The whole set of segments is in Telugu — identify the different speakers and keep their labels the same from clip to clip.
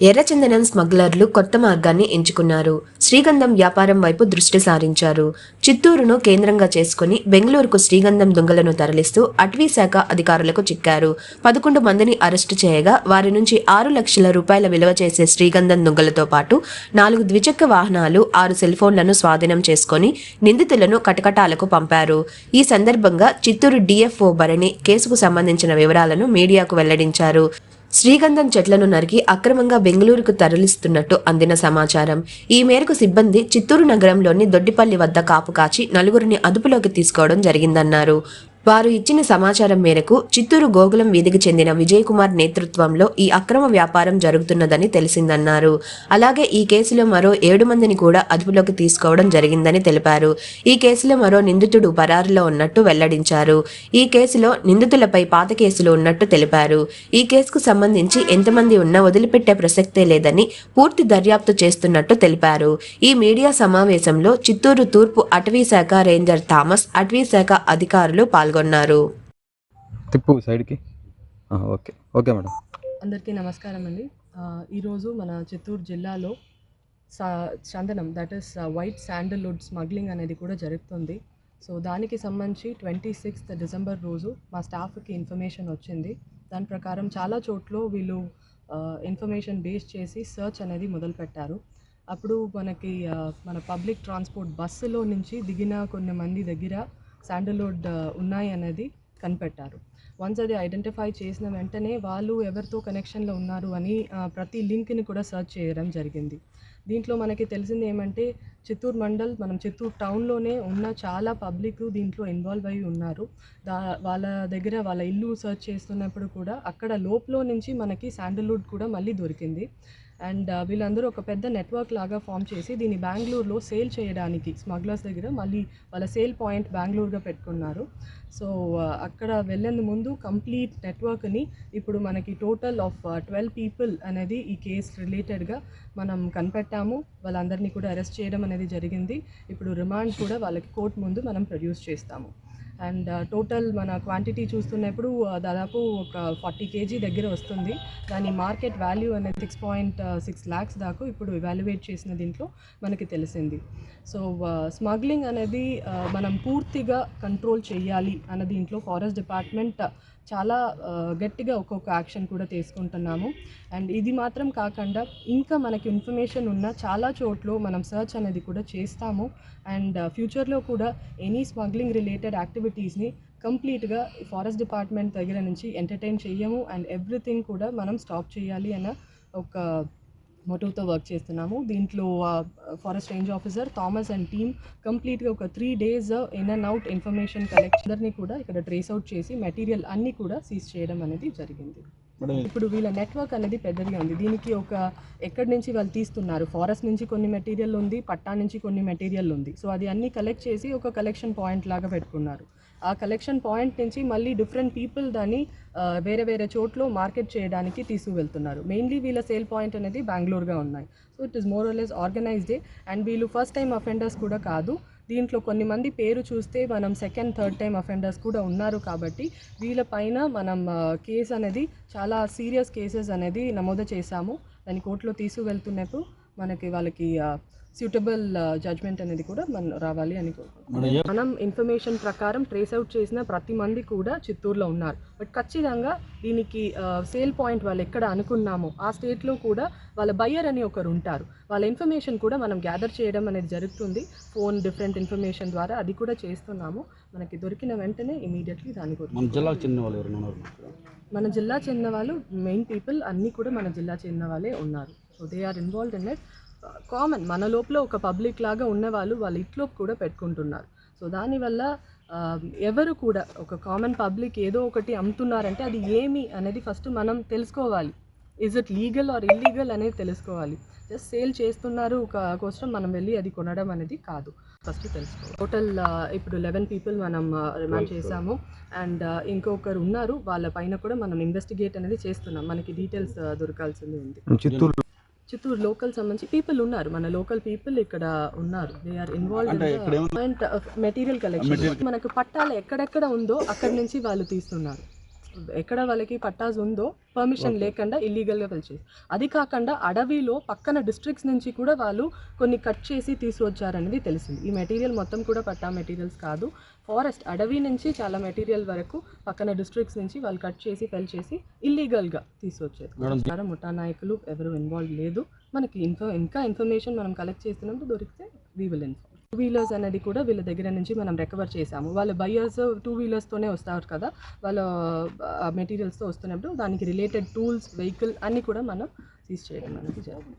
Speaker 1: ఎర్రచందనం స్మగ్లర్లు కొత్త మార్గాన్ని ఎంచుకున్నారు. శ్రీగంధం వ్యాపారం వైపు దృష్టి సారించారు. చిత్తూరును కేంద్రంగా చేసుకుని బెంగళూరుకు శ్రీగంధం దొంగలను తరలిస్తూ అటవీ శాఖ అధికారులకు చిక్కారు. పదకొండు మందిని అరెస్టు చేయగా వారి నుంచి ఆరు లక్షల రూపాయల విలువ చేసే శ్రీగంధం దొంగలతో పాటు నాలుగు ద్విచక్ర వాహనాలు ఆరు సెల్ ఫోన్లను స్వాధీనం చేసుకుని నిందితులను కటకటాలకు పంపారు. ఈ సందర్భంగా చిత్తూరు డిఎఫ్ఓ భరణి కేసుకు సంబంధించిన వివరాలను మీడియాకు వెల్లడించారు. శ్రీగంధం చెట్లను నరికి అక్రమంగా బెంగళూరుకు తరలిస్తున్నట్టు అందిన సమాచారం. ఈ మేరకు సిబ్బంది చిత్తూరు నగరంలోని దొడ్డిపల్లి వద్ద కాపు కాచి నలుగురిని అదుపులోకి తీసుకోవడం జరిగిందన్నారు. వారు ఇచ్చిన సమాచారం మేరకు చిత్తూరు గోగులం వీధికి చెందిన విజయ్ కుమార్ నేతృత్వంలో ఈ అక్రమ వ్యాపారం జరుగుతున్నదని తెలిసిందన్నారు. అలాగే ఈ కేసులో మరో ఏడు మందిని కూడా అదుపులోకి తీసుకోవడం జరిగిందని తెలిపారు. ఈ కేసులో మరో నిందితుడు పరారులో ఉన్నట్టు వెల్లడించారు. ఈ కేసులో నిందితులపై పాత కేసులు ఉన్నట్టు తెలిపారు. ఈ కేసుకు సంబంధించి ఎంతమంది ఉన్నా వదిలిపెట్టే ప్రసక్తే లేదని పూర్తి దర్యాప్తు చేస్తున్నట్టు తెలిపారు. ఈ మీడియా సమావేశంలో చిత్తూరు తూర్పు అటవీ శాఖ రేంజర్ థామస్ అటవీ శాఖ అధికారులు పాల్గొన్నారు.
Speaker 2: తిప్పు సైడ్కి. ఆ, ఓకే. Okay madam.
Speaker 3: అందరికీ నమస్కారం అండి. ఈరోజు మన చిత్తూరు జిల్లాలో సా చందనం that is white sandalwood smuggling అనేది కూడా జరుగుతుంది. సో దానికి సంబంధించి ట్వంటీ సిక్స్త్ డిసెంబర్ రోజు మా స్టాఫ్కి ఇన్ఫర్మేషన్ వచ్చింది. దాని ప్రకారం చాలా చోట్ల వీళ్ళు ఇన్ఫర్మేషన్ బేస్ చేసి సర్చ్ అనేది మొదలుపెట్టారు. అప్పుడు మనకి మన పబ్లిక్ ట్రాన్స్పోర్ట్ బస్సులో నుంచి దిగిన కొన్ని మంది దగ్గర శాండల్వుడ్ ఉన్నాయి అనేది కనిపెట్టారు. వన్స్ అది ఐడెంటిఫై చేసిన వెంటనే వాళ్ళు ఎవరితో కనెక్షన్లో ఉన్నారు అని ప్రతి లింక్ని కూడా సెర్చ్ చేయడం జరిగింది. దీంట్లో మనకి తెలిసింది ఏమంటే చిత్తూరు మండల్ మనం చిత్తూరు టౌన్లోనే ఉన్న చాలా పబ్లిక్ దీంట్లో ఇన్వాల్వ్ అయి ఉన్నారు. దా వాళ్ళ దగ్గర వాళ్ళ ఇల్లు సెర్చ్ చేస్తున్నప్పుడు కూడా అక్కడ లోపల నుంచి మనకి శాండల్వుడ్ కూడా మళ్ళీ దొరికింది. అండ్ వీళ్ళందరూ ఒక పెద్ద నెట్వర్క్ లాగా ఫామ్ చేసి దీన్ని బెంగళూరులో సేల్ చేయడానికి స్మగ్లర్స్ దగ్గర మళ్ళీ వాళ్ళ సేల్ పాయింట్ బెంగళూరుగా పెట్టుకున్నారు. సో అక్కడ వెళ్ళేందు ముందు కంప్లీట్ నెట్వర్క్ని ఇప్పుడు మనకి టోటల్ ఆఫ్ ట్వెల్వ్ పీపుల్ అనేది ఈ కేస్ రిలేటెడ్గా మనం కనిపెట్టాము వాళ్ళందరినీ కూడా అరెస్ట్ చేయడం అనేది జరిగింది. ఇప్పుడు రిమాండ్ కూడా వాళ్ళకి కోర్టు ముందు మనం ప్రొడ్యూస్ చేస్తాము. అండ్ టోటల్ మన క్వాంటిటీ చూస్తున్నప్పుడు దాదాపు ఒక ఫార్టీ కేజీ దగ్గర వస్తుంది. దాని మార్కెట్ వాల్యూ అనేది సిక్స్ పాయింట్ సిక్స్ ల్యాక్స్ దాకా ఇప్పుడు ఇవాల్యుయేట్ చేసిన దీంట్లో మనకి తెలిసింది. సో స్మగ్లింగ్ అనేది మనం పూర్తిగా కంట్రోల్ చేయాలి అన్న దీంట్లో ఫారెస్ట్ డిపార్ట్మెంట్ చాలా గట్టిగా ఒక్కొక్క యాక్షన్ కూడా తీసుకుంటున్నాము. అండ్ ఇది మాత్రం కాకుండా ఇంకా మనకి ఇన్ఫర్మేషన్ ఉన్న చాలా చోట్ల మనం సర్చ్ అనేది కూడా చేస్తాము. అండ్ ఫ్యూచర్లో కూడా ఎనీ స్మగ్లింగ్ రిలేటెడ్ యాక్టివిటీస్ని కంప్లీట్గా ఫారెస్ట్ డిపార్ట్మెంట్ దగ్గర నుంచి ఎంటర్టైన్ చేయము అండ్ ఎవ్రీథింగ్ కూడా మనం స్టాప్ చేయాలి అన్న ఒక మోటివ్తో వర్క్ చేస్తున్నాము. దీంట్లో forest range officer Thomas and team కంప్లీట్గా ఒక three days in and out information collect అందరినీ కూడా ఇక్కడ ట్రేస్ అవుట్ చేసి మెటీరియల్ అన్నీ కూడా సీజ్ చేయడం అనేది జరిగింది. ఇప్పుడు వీళ్ళ నెట్వర్క్ అనేది పెద్దదిగా ఉంది. దీనికి ఒక ఎక్కడి నుంచి వాళ్ళు తీస్తున్నారు? ఫారెస్ట్ నుంచి కొన్ని మెటీరియల్ ఉంది పట్టా నుంచి కొన్ని మెటీరియల్ ఉంది. సో అది అన్ని కలెక్ట్ చేసి ఒక కలెక్షన్ పాయింట్ లాగా పెట్టుకున్నారు. ఆ కలెక్షన్ పాయింట్ నుంచి మళ్ళీ డిఫరెంట్ పీపుల్ దాన్ని వేరే వేరే చోట్ల మార్కెట్ చేయడానికి తీసుకువెళ్తున్నారు. మెయిన్లీ వీళ్ళ సేల్ పాయింట్ అనేది బెంగళూరుగా ఉన్నాయి. So it is more less ఆర్గనైజ్డే and వీళ్ళు ఫస్ట్ టైం అఫెండర్స్ కూడా కాదు. దీంట్లో కొన్ని మంది పేరు చూస్తే మనం సెకండ్ థర్డ్ టైం అఫెండర్స్ కూడా ఉన్నారు కాబట్టి వీళ్ళపైన మనం కేసు అనేది చాలా సీరియస్ కేసెస్ అనేది నమోదు చేశాము. దాన్ని కోర్టులో తీసుకువెళ్తున్నప్పుడు మనకి వాళ్ళకి సూటబుల్ జడ్జ్మెంట్ అనేది కూడా మనం రావాలి అని కోరుకుంటున్నాం. మనం ఇన్ఫర్మేషన్ ప్రకారం ట్రేస్ అవుట్ చేసిన ప్రతి మంది కూడా చిత్తూరులో ఉన్నారు. బట్ ఖచ్చితంగా దీనికి సేల్ పాయింట్ వాళ్ళు ఎక్కడ అనుకున్నామో ఆ స్టేట్లో కూడా వాళ్ళ బయ్యర్ అని ఒకరు ఉంటారు. వాళ్ళ ఇన్ఫర్మేషన్ కూడా మనం గ్యాదర్ చేయడం అనేది జరుగుతుంది. ఫోన్ డిఫరెంట్ ఇన్ఫర్మేషన్ ద్వారా అది కూడా చేస్తున్నాము. మనకి దొరికిన వెంటనే ఇమీడియట్లీ దాని
Speaker 4: మన
Speaker 3: గురించి
Speaker 4: జిల్లాకు చెందిన వాళ్ళు ఎవరైనా ఉన్నారు?
Speaker 3: మన జిల్లా చెందిన వాళ్ళు మెయిన్ పీపుల్ అన్నీ కూడా మన జిల్లా చెందిన వాళ్ళే ఉన్నారు. So they are involved in it common మన లోపల ఒక పబ్లిక్ లాగా ఉన్నవాళ్ళు వాళ్ళ ఇంట్లో కూడా పెట్టుకుంటున్నారు. సో దానివల్ల ఆ, ఎవరు కూడా ఒక కామన్ పబ్లిక్ ఏదో ఒకటి అమ్ముతున్నారంటే అది ఏమి అనేది ఫస్ట్ మనం తెలుసుకోవాలి. Is it legal or illegal అనేది తెలుసుకోవాలి. జస్ట్ సేల్ చేస్తున్నారు ఒక కోసం మనం వెళ్ళి అది కొనడం అనేది కాదు. ఫస్ట్ తెలుసుకోవాలి. టోటల్ ఇప్పుడు లెవెన్ పీపుల్ మనం రిమాండ్ చేశాము. అండ్ ఇంకొకరు ఉన్నారు వాళ్ళ పైన కూడా మనం ఇన్వెస్టిగేట్ అనేది చేస్తున్నాం. మనకి డీటెయిల్స్ దొరకాల్సింది ఉంది.
Speaker 2: చిత్తూరు
Speaker 3: చిత్తూరు లోకల్ సంబంధించి పీపుల్ ఉన్నారు. మన లోకల్ పీపుల్ ఇక్కడ ఉన్నారు. They are involve material collection మనకు పట్టాలు ఎక్కడెక్కడ ఉందో అక్కడి నుంచి వాళ్ళు తీస్తున్నారు. ఎక్కడ వాళ్ళకి పట్టాస్ ఉందో పర్మిషన్ లేకుండా ఇల్లీగల్గా పిలిచేసి. అది కాకుండా అడవిలో పక్కన డిస్ట్రిక్ట్స్ నుంచి కూడా వాళ్ళు కొన్ని కట్ చేసి తీసుకొచ్చారనేది తెలిసింది. ఈ మెటీరియల్ మొత్తం కూడా పట్టా మెటీరియల్స్ కాదు. ఫారెస్ట్ అడవి నుంచి చాలా మెటీరియల్ వరకు పక్కన డిస్ట్రిక్ట్స్ నుంచి వాళ్ళు కట్ చేసి ఫెల్ చేసి ఇల్లీగల్గా తీసుకొచ్చారు. ముఠా నాయకులు ఎవరు ఇన్వాల్వ్ లేదు. మనకి ఇన్ఫో ఇంకా ఇన్ఫర్మేషన్ మనం కలెక్ట్ చేస్తున్నప్పుడు దొరికితే we will inform two wheelers అనేది కూడా వీళ్ళ దగ్గర నుంచి మనం రికవర్ చేసాము వాళ్ళ బయ్యర్స్ టూ వీలర్స్తోనే వస్తారు కదా? వాళ్ళ మెటీరియల్స్తో వస్తున్నప్పుడు దానికి రిలేటెడ్ టూల్స్ వెహికల్ అన్నీ కూడా మనం సీజ్ చేయడం అనేది జరుగుతుంది.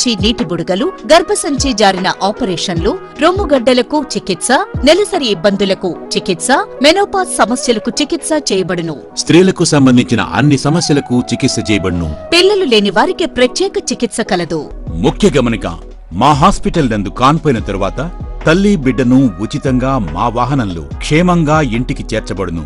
Speaker 4: నీటి బుడగలు గర్భసంచి జారిన ఆపరేషన్లు రొమ్ముగడ్డలకు చికిత్స నెలసరి ఇబ్బందులకు చికిత్స మెనోపాజ్ సమస్యలకు చికిత్స చేయబడును.
Speaker 5: స్త్రీలకు సంబంధించిన అన్ని సమస్యలకు చికిత్స చేయబడును.
Speaker 4: పిల్లలు లేని వారికి ప్రత్యేక చికిత్స కలదు.
Speaker 5: ముఖ్య గమనిక మా హాస్పిటల్ నందు కాన్పోయిన తరువాత తల్లి బిడ్డను ఉచితంగా మా వాహనంలో క్షేమంగా ఇంటికి చేర్చబడును.